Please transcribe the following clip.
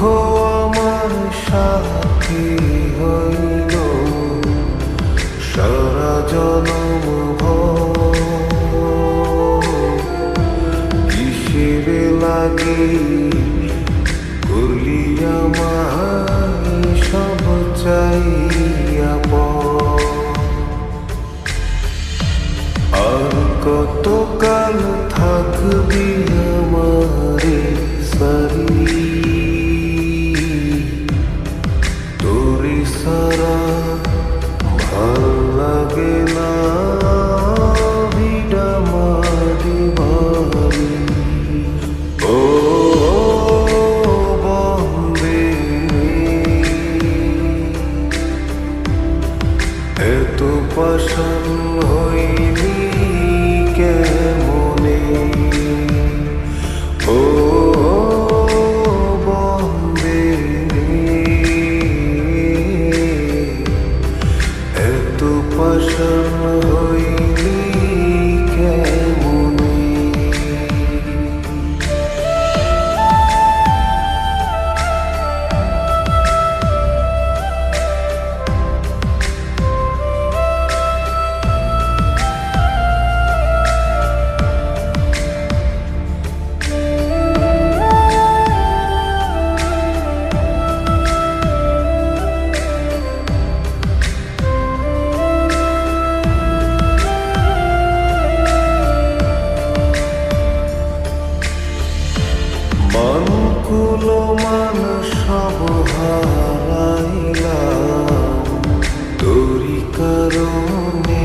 দুঃখ আমার সাথী হয়ে। sarar মন কুলো মান সব হারাইলাম। তোরি কারণে।